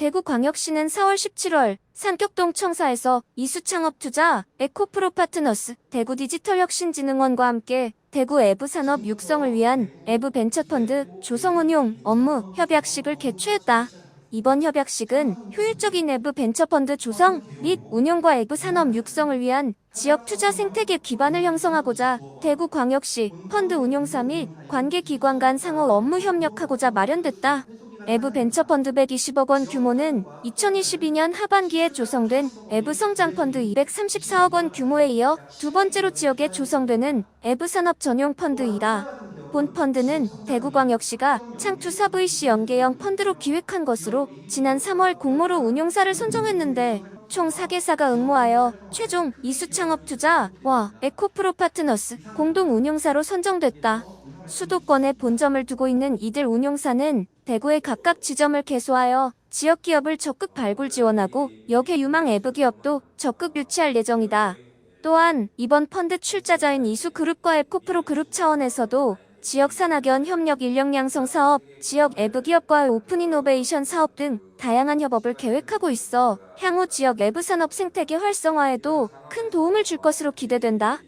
대구광역시는 4월 17월 산격동 청사에서 이수창업투자 에코프로 파트너스 대구 디지털혁신진흥원과 함께 대구 애부 산업 육성을 위한 애부 벤처펀드 조성 운용 업무 협약식을 개최했다. 이번 협약식은 효율적인 애부 벤처펀드 조성 및 운용과 애부 산업 육성을 위한 지역 투자 생태계 기반을 형성하고자 대구광역시 펀드 운용사 및 관계기관 간 상호 업무 협력하고자 마련됐다. 애부 벤처펀드 120억 원 규모는 2022년 하반기에 조성된 애부 성장펀드 234억 원 규모에 이어 두 번째로 지역에 조성되는 애부 산업 전용 펀드이다. 본 펀드는 대구광역시가 창투 사 VC 연계형 펀드로 기획한 것으로 지난 3월 공모로 운용사를 선정했는데 총 4개사가 응모하여 최종 이수창업투자와 에코프로 파트너스 공동 운용사로 선정됐다. 수도권에 본점을 두고 있는 이들 운용사는 대구의 각각 지점을 개소하여 지역 기업을 적극 발굴 지원하고 역의 유망 애부 기업도 적극 유치할 예정이다. 또한 이번 펀드 출자자인 이수그룹과 에코프로 그룹 차원에서도 지역 산학연 협력 인력 양성 사업, 지역 애부 기업과의 오픈 이노베이션 사업 등 다양한 협업을 계획하고 있어 향후 지역 애부 산업 생태계 활성화에도 큰 도움을 줄 것으로 기대된다.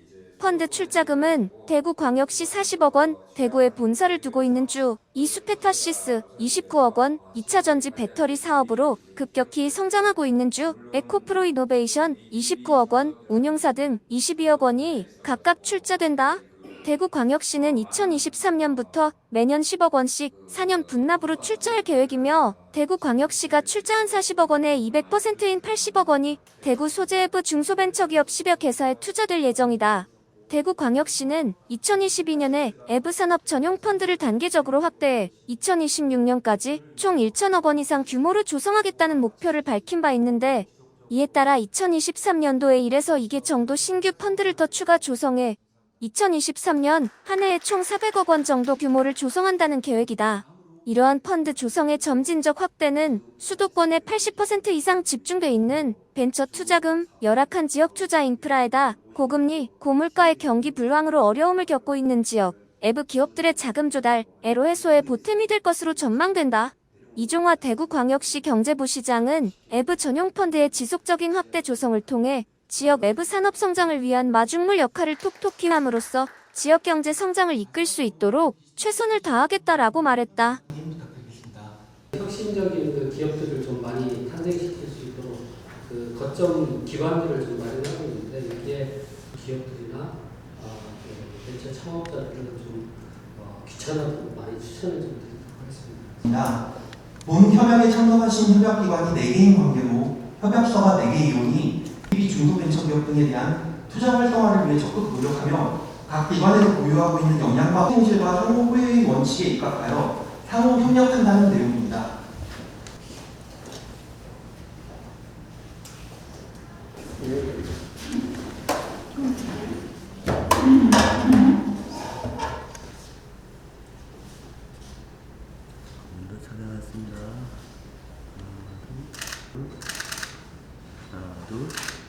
펀드 출자금은 대구광역시 40억 원, 대구에 본사를 두고 있는 주 이수페타시스 29억 원, 2차 전지 배터리 사업으로 급격히 성장하고 있는 주 에코프로 이노베이션 29억 원, 운용사 등 22억 원이 각각 출자된다. 대구광역시는 2023년부터 매년 10억 원씩 4년 분납으로 출자할 계획이며 대구광역시가 출자한 40억 원의 200%인 80억 원이 대구 소재부 중소벤처기업 10여 개사에 투자될 예정이다. 대구광역시는 2022년에 애부산업 전용 펀드를 단계적으로 확대해 2026년까지 총 1천억 원 이상 규모로 조성하겠다는 목표를 밝힌 바 있는데 이에 따라 2023년도에 1에서 2개 정도 신규 펀드를 더 추가 조성해 2023년 한 해에 총 400억 원 정도 규모를 조성한다는 계획이다. 이러한 펀드 조성의 점진적 확대는 수도권에 80% 이상 집중돼 있는 벤처 투자금, 열악한 지역 투자 인프라에다 고금리, 고물가의 경기 불황으로 어려움을 겪고 있는 지역, 애부 기업들의 자금 조달, 애로 해소에 보탬이 될 것으로 전망된다. 이종화 대구광역시 경제부시장은 애부 전용 펀드의 지속적인 확대 조성을 통해 지역 외부 산업 성장을 위한 마중물 역할을 톡톡히 함으로써 지역 경제 성장을 이끌 수 있도록 최선을 다하겠다라고 말했다. 혁신적인 그 기업들을 좀 많이 탄생시킬 수 있도록 그 거점 기관들을 좀 마련하고 있는데 여기에 기업들이나 어, 그 벤처 창업자들은 좀 어, 귀찮아도 많이 추천을 좀 드리도록 하겠습니다. 본 협약에 참석하신 협약기관이 4개인 관계로 협약서가 4개 이온이 비 중소벤처기업 등에 대한 투자 활성화를 위해 적극 노력하며 각 기관에서 보유하고 있는 역량과 현실과 상호 호혜의 원칙에 입각하여 상호 협력한다는 내용입니다. 찾아왔습니다. 하나, 둘. 하나, 둘.